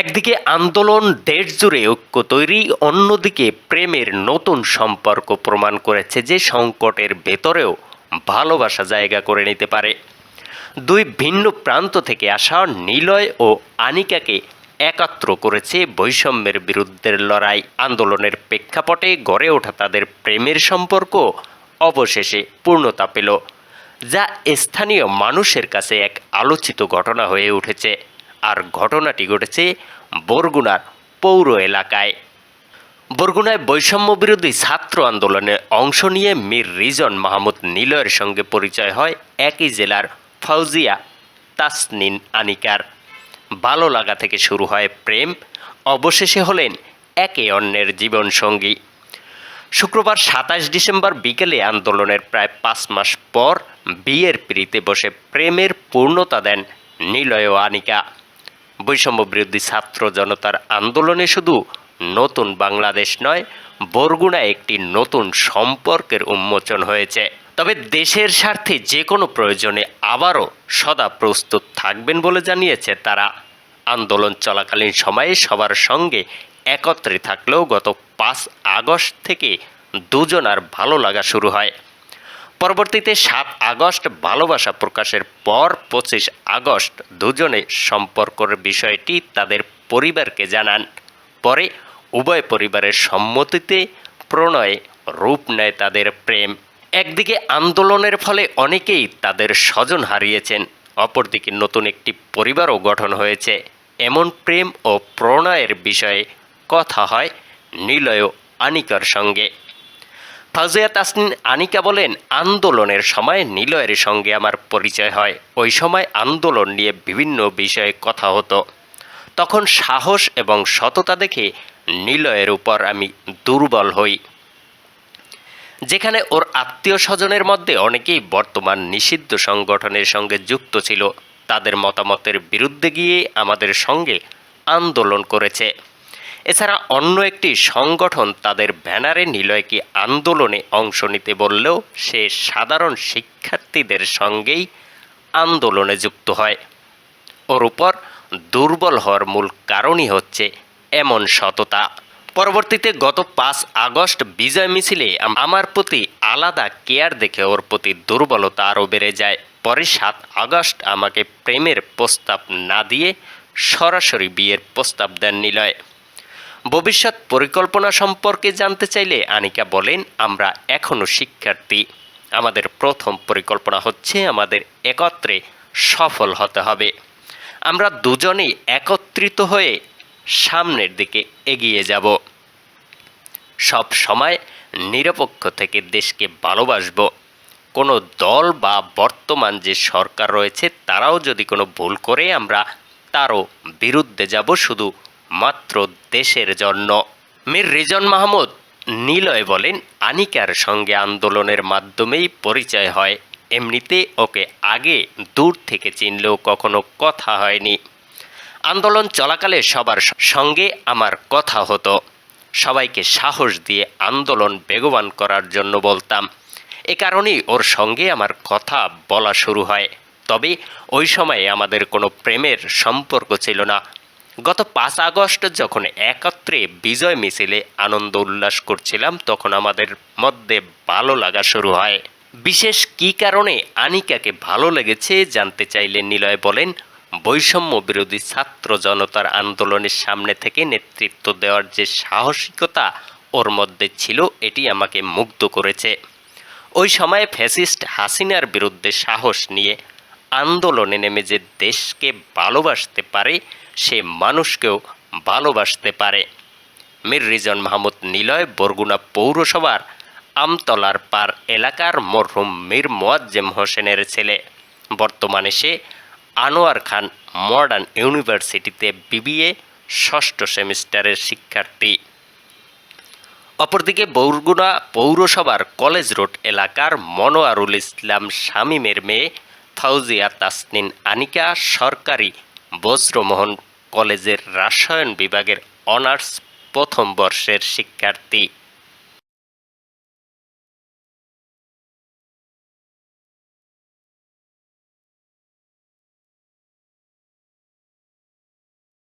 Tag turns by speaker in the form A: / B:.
A: একদিকে আন্দোলন দেশ জুড়ে ঐক্য তৈরি, অন্যদিকে প্রেমের নতুন সম্পর্ক প্রমাণ করেছে যে সংকটের ভেতরেও ভালোবাসা জায়গা করে নিতে পারে। দুই ভিন্ন প্রান্ত থেকে আসা নিলয় ও আনিকাকে একাত্র করেছে বৈষম্যের বিরুদ্ধের লড়াই। আন্দোলনের প্রেক্ষাপটে গড়ে ওঠা তাদের প্রেমের সম্পর্ক অবশেষে পূর্ণতা পেল, যা স্থানীয় মানুষের কাছে এক আলোচিত ঘটনা হয়ে উঠেছে। আর ঘটনাটি ঘটেছে বরগুনার পৌর এলাকায়। বরগুনায় বৈষম্য বিরোধী ছাত্র আন্দোলনে অংশ নিয়ে মীর রিজন মাহমুদ নিলয়ের সঙ্গে পরিচয় হয় একই জেলার ফাউজিয়া তাসনিন আনিকার। ভালো লাগা থেকে শুরু হয় প্রেম, অবশেষে হলেন একে অন্যের জীবনসঙ্গী। শুক্রবার সাতাশ ডিসেম্বর বিকেলে আন্দোলনের প্রায় পাঁচ মাস পর বিয়ের পিড়িতে বসে প্রেমের পূর্ণতা দেন নিলয় আনিকা। বৈষম্য বিরোধী ছাত্র জনতার আন্দোলনে শুধু নতুন বাংলাদেশ নয়, বরগুনায় একটি নতুন সম্পর্কের উন্মোচন হয়েছে। তবে দেশের স্বার্থে যে কোনো প্রয়োজনে আবারও সদা প্রস্তুত থাকবেন বলে জানিয়েছে তারা। আন্দোলন চলাকালীন সময়ে সবার সঙ্গে একত্রে থাকলেও গত পাঁচ আগস্ট থেকে দুজনার ভালো লাগা শুরু হয়। পরবর্তীতে সাত আগস্ট ভালোবাসা প্রকাশের পর পঁচিশ আগস্ট দুজনে সম্পর্কের বিষয়টি তাদের পরিবারকে জানান। পরে উভয় পরিবারের সম্মতিতে প্রণয়ে রূপ নেয় তাদের প্রেম। একদিকে আন্দোলনের ফলে অনেকেই তাদের স্বজন হারিয়েছেন, অপরদিকে নতুন একটি পরিবারও গঠন হয়েছে। এমন প্রেম ও প্রণয়ের বিষয়ে কথা হয় নিলয় আনিকার সঙ্গে। ফাজিয়া তাসনিন আনিকা বলেন, আন্দোলনের সময় নিলয়ের সঙ্গে আমার পরিচয় হয়। ওই সময় আন্দোলন নিয়ে বিভিন্ন বিষয়ে কথা হতো। তখন সাহস এবং সততা দেখে নিলয়ের উপর আমি দুর্বল হই। যেখানে ওর আত্মীয় স্বজনের মধ্যে অনেকেই বর্তমান নিষিদ্ধ সংগঠনের সঙ্গে যুক্ত ছিল। তাদের মতামতের বিরুদ্ধে গিয়ে আমাদের সঙ্গে আন্দোলন করেছে। এছাড়া অন্য একটি সংগঠন তাদের ব্যানারে নিলয়কে আন্দোলনে অংশ নিতে বললেও সে সাধারণ শিক্ষার্থীদের সঙ্গেই আন্দোলনে যুক্ত হয়। ওর উপর দুর্বল হওয়ার মূল কারণই হচ্ছে এমন সততা। পরবর্তীতে গত পাঁচ আগস্ট বিজয় মিছিলে আমার প্রতি আলাদা কেয়ার দেখে ওর প্রতি দুর্বলতা আরও বেড়ে যায়। পরে সাত আগস্ট আমাকে প্রেমের প্রস্তাব না দিয়ে সরাসরি বিয়ের প্রস্তাব দেন নিলয়। ভবিষ্যৎ পরিকল্পনা সম্পর্কে জানতে চাইলে আনিকা বলেন, আমরা এখনও শিক্ষার্থী। আমাদের প্রথম পরিকল্পনা হচ্ছে আমাদের একত্রে সফল হতে হবে। আমরা দুজনেই একত্রিত হয়ে সামনের দিকে এগিয়ে যাব। সব সময় নিরপেক্ষ থেকে দেশকে ভালোবাসব। কোনো দল বা বর্তমান যে সরকার রয়েছে, তারাও যদি কোনো ভুল করে আমরা তারও বিরুদ্ধে যাব। শুধু মাত্র দেশের জন্য। মীর রিজন মাহমুদ নিলয় বলেন, আনিকার সঙ্গে আন্দোলনের মাধ্যমেই পরিচয় হয়। এমনিতে ওকে আগে দূর থেকে চিনলেও কখনো কথা হয়নি। আন্দোলন চলাকালে সবার সঙ্গে আমার কথা হতো। সবাইকে সাহস দিয়ে আন্দোলন বেগবান করার জন্য বলতাম। এ কারণেই ওর সঙ্গে আমার কথা বলা শুরু হয়। তবে ওই সময়ে আমাদের কোনো প্রেমের সম্পর্ক ছিল না। গত পাঁচ আগস্ট যখন একত্রে বিজয় মিছিলে আনন্দ উল্লাস করছিলাম, তখন আমাদের মধ্যে ভালো লাগা শুরু হয়। বিশেষ কী কারণে আনিকাকে ভালো লেগেছে জানতে চাইলে নিলয় বলেন, বৈষম্য বিরোধী ছাত্র জনতার আন্দোলনের সামনে থেকে নেতৃত্ব দেওয়ার যে সাহসিকতা ওর মধ্যে ছিল, এটি আমাকে মুগ্ধ করেছে। ওই সময়ে ফ্যাসিস্ট হাসিনার বিরুদ্ধে সাহস নিয়ে আন্দোলনে নেমে যে দেশকে ভালোবাসতে পারে, সে মানুষকেও ভালোবাসতে পারে। মীর রিজন মাহমুদ নিলয়, বরগুনা পৌরসভার আমতলার পার এলাকার মরহুম মীর মোয়াজ্জেম হোসেনের ছেলে। বর্তমানে সে আনোয়ার খান মডার্ন ইউনিভার্সিটিতে বিবিএ ষষ্ঠ সেমিস্টারের শিক্ষার্থী। অপরদিকে বরগুনা পৌরসভার কলেজ রোড এলাকার মনোয়ারুল ইসলাম শামীমের মেয়ে ফাউজিয়া তাসনিন আনিকা সরকারি বজ্রমোহন কলেজের রাসায়ন বিভাগের অনার্স প্রথম বর্ষের শিক্ষার্থী।